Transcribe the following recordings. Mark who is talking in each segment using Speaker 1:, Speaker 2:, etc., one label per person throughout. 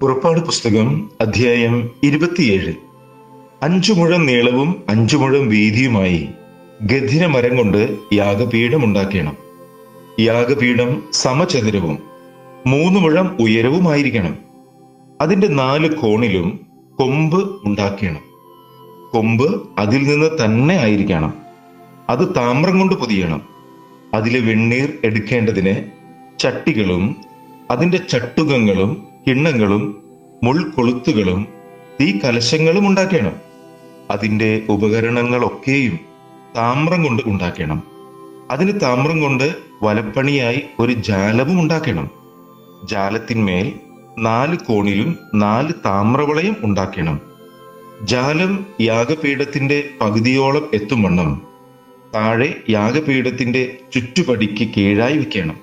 Speaker 1: പുറപ്പാട് പുസ്തകം അധ്യായം ഇരുപത്തിയേഴ്. അഞ്ചു മുഴം നീളവും അഞ്ചു മുഴം വീതിയുമായി ഗധിര മരം കൊണ്ട് യാഗപീഠം ഉണ്ടാക്കണം യാഗപീഠം സമചതുരവും മൂന്ന് മുഴം ഉയരവുമായിരിക്കണം. അതിന്റെ നാല് കോണിലും കൊമ്പ് ഉണ്ടാക്കണം. കൊമ്പ് അതിൽ നിന്ന് തന്നെ ആയിരിക്കണം. അത് താമ്രം കൊണ്ട് പൊതിയണം. അതിലെ വെണ്ണീർ എടുക്കേണ്ടതിന് ചട്ടികളും അതിന്റെ ചട്ടുകങ്ങളും കിണ്ണങ്ങളും മുൾക്കൊളുത്തുകളും തീ കലശങ്ങളും ഉണ്ടാക്കണം. അതിന്റെ ഉപകരണങ്ങളൊക്കെയും താമ്രം കൊണ്ട് ഉണ്ടാക്കണം. അതിന് താമ്രം കൊണ്ട് വലപ്പണിയായി ഒരു ജാലവും ഉണ്ടാക്കണം. ജാലത്തിന്മേൽ നാല് കോണിലും നാല് താമ്രവളയം ഉണ്ടാക്കണം. ജാലം യാഗപീഠത്തിന്റെ പകുതിയോളം എത്തും വണ്ണം. താഴെ യാഗപീഠത്തിന്റെ ചുറ്റുപടിക്ക് കീഴായി വയ്ക്കണം.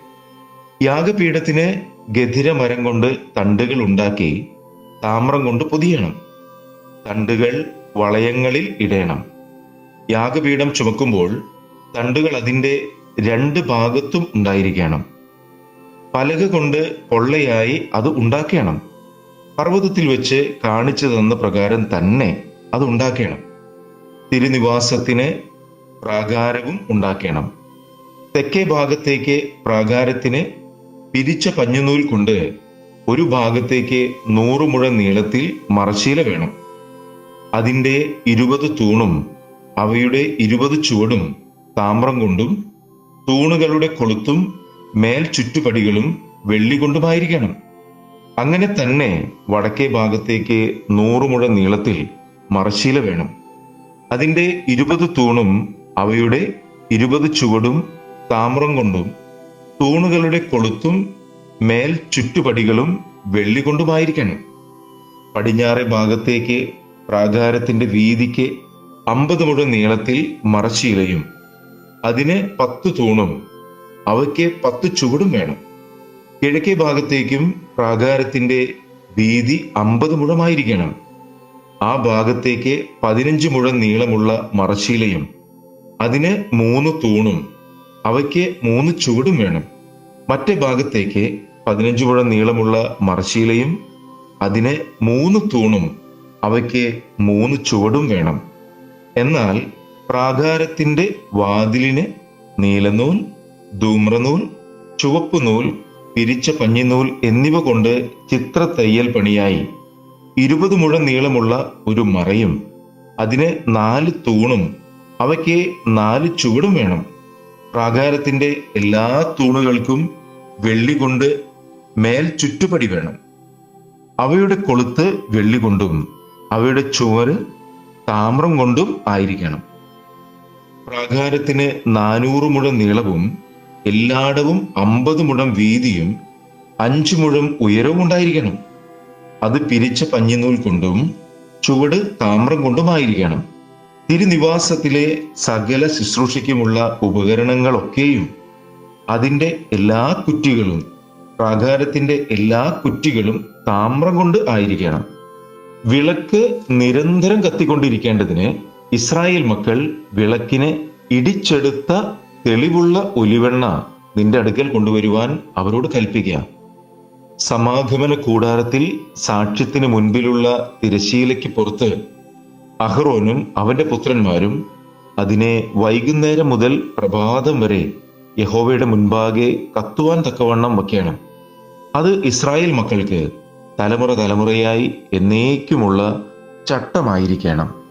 Speaker 1: യാഗപീഠത്തിന് ഗധിര മരം കൊണ്ട് തണ്ടുകൾ ഉണ്ടാക്കി താമ്രം കൊണ്ട് പൊതിയണം. തണ്ടുകൾ വളയങ്ങളിൽ ഇടേണം. യാഗപീഠം ചുമക്കുമ്പോൾ തണ്ടുകൾ അതിന്റെ രണ്ട് ഭാഗത്തും ഉണ്ടായിരിക്കണം. പലക കൊണ്ട് പൊള്ളയായി അത് ഉണ്ടാക്കണം. പർവതത്തിൽ വെച്ച് കാണിച്ചു തന്ന പ്രകാരം തന്നെ അത് ഉണ്ടാക്കണം. തിരുനിവാസത്തിന് പ്രാകാരവും ഉണ്ടാക്കണം. തെക്കേ ഭാഗത്തേക്ക് പ്രാകാരത്തിന് പിരിച്ച കഞ്ഞുനൂൽ കൊണ്ട് ഒരു ഭാഗത്തേക്ക് നൂറ് മുഴ നീളത്തിൽ മറശീല വേണം. അതിന്റെ ഇരുപത് തൂണും അവയുടെ ഇരുപത് ചുവടും താമ്രം കൊണ്ടും തൂണുകളുടെ കൊളുത്തും മേൽ ചുറ്റുപടികളും വെള്ളി കൊണ്ടുമായിരിക്കണം. അങ്ങനെ തന്നെ വടക്കേ ഭാഗത്തേക്ക് നൂറ് മുഴ നീളത്തിൽ മറശീല വേണം. അതിന്റെ ഇരുപത് തൂണും അവയുടെ ഇരുപത് ചുവടും താമ്രം കൊണ്ടും തൂണുകളുടെ കൊളുത്തും മേൽ ചുറ്റുപടികളും വെള്ളികൊണ്ടുമായിരിക്കണം. പടിഞ്ഞാറെ ഭാഗത്തേക്ക് പ്രാകാരത്തിന്റെ വീതിക്ക് അമ്പത് മുഴ നീളത്തിൽ മറശീലയും അതിന് പത്ത് തൂണും അവയ്ക്ക് പത്ത് ചുവടും വേണം. കിഴക്കേ ഭാഗത്തേക്കും പ്രാകാരത്തിന്റെ വീതി അമ്പത് മുഴമായിരിക്കണം. ആ ഭാഗത്തേക്ക് പതിനഞ്ച് മുഴം നീളമുള്ള മറശീലയും അതിന് മൂന്ന് തൂണും അവയ്ക്ക് മൂന്ന് ചുവടും വേണം. മറ്റേ ഭാഗത്തേക്ക് പതിനഞ്ച് പുഴ നീളമുള്ള മറശീലയും അതിന് മൂന്ന് തൂണും അവയ്ക്ക് മൂന്ന് ചുവടും വേണം. എന്നാൽ പ്രാകാരത്തിന്റെ വാതിലിന് നീലനൂൽ ധൂമ്രനൂൽ ചുവപ്പ് നൂൽ പിരിച്ച പഞ്ഞിനൂൽ എന്നിവ കൊണ്ട് ചിത്ര തയ്യൽ പണിയായി. ഇരുപത് മുഴ നീളമുള്ള ഒരു മറയും അതിന് നാല് തൂണും അവയ്ക്ക് നാല് ചുവടും വേണം. പ്രാകാരത്തിന്റെ എല്ലാ തൂണുകൾക്കും വെള്ളി കൊണ്ട് മേൽ ചുറ്റുപടി വേണം. അവയുടെ കൊളുത്ത് വെള്ളി കൊണ്ടും അവയുടെ ചുവര് താമ്രം കൊണ്ടും ആയിരിക്കണം. പ്രാകാരത്തിന് നാനൂറ് മുഴം നീളവും എല്ലായിടവും അമ്പത് മുഴം വീതിയും അഞ്ചു മുഴം ഉയരവും ഉണ്ടായിരിക്കണം. അത് പിരിച്ച പഞ്ഞിനൂൽ കൊണ്ടും ചുവട് താമ്രം കൊണ്ടുമായിരിക്കണം തിരുനിവാസത്തിലെ സകല ശുശ്രൂഷയ്ക്കുമുള്ള ഉപകരണങ്ങളൊക്കെയും അതിന്റെ എല്ലാ കുറ്റികളും പ്രാകാരത്തിന്റെ എല്ലാ കുറ്റികളും താമ്രം കൊണ്ട് ആയിരിക്കണം. വിളക്ക് നിരന്തരം കത്തിക്കൊണ്ടിരിക്കേണ്ടതിന് ഇസ്രായേൽ മക്കൾ വിളക്കിനെ ഇടിച്ചെടുത്ത തെളിവുള്ള ഒലിവെണ്ണ നിന്റെ അടുക്കൽ കൊണ്ടുവരുവാൻ അവരോട് കൽപ്പിക്കുക. സമാഗമന കൂടാരത്തിൽ സാക്ഷ്യത്തിന് മുൻപിലുള്ള തിരശീലയ്ക്ക് പുറത്ത് അഹ്റോനും അവന്റെ പുത്രന്മാരും അതിനെ വൈകുന്നേരം മുതൽ പ്രഭാതം വരെ യഹോവയുടെ മുൻപാകെ കത്തുവാൻ തക്കവണ്ണം വയ്ക്കണം. അത് ഇസ്രായേൽ മക്കൾക്ക് തലമുറ തലമുറയായി എന്നേക്കുമുള്ള ചട്ടമായിരിക്കണം.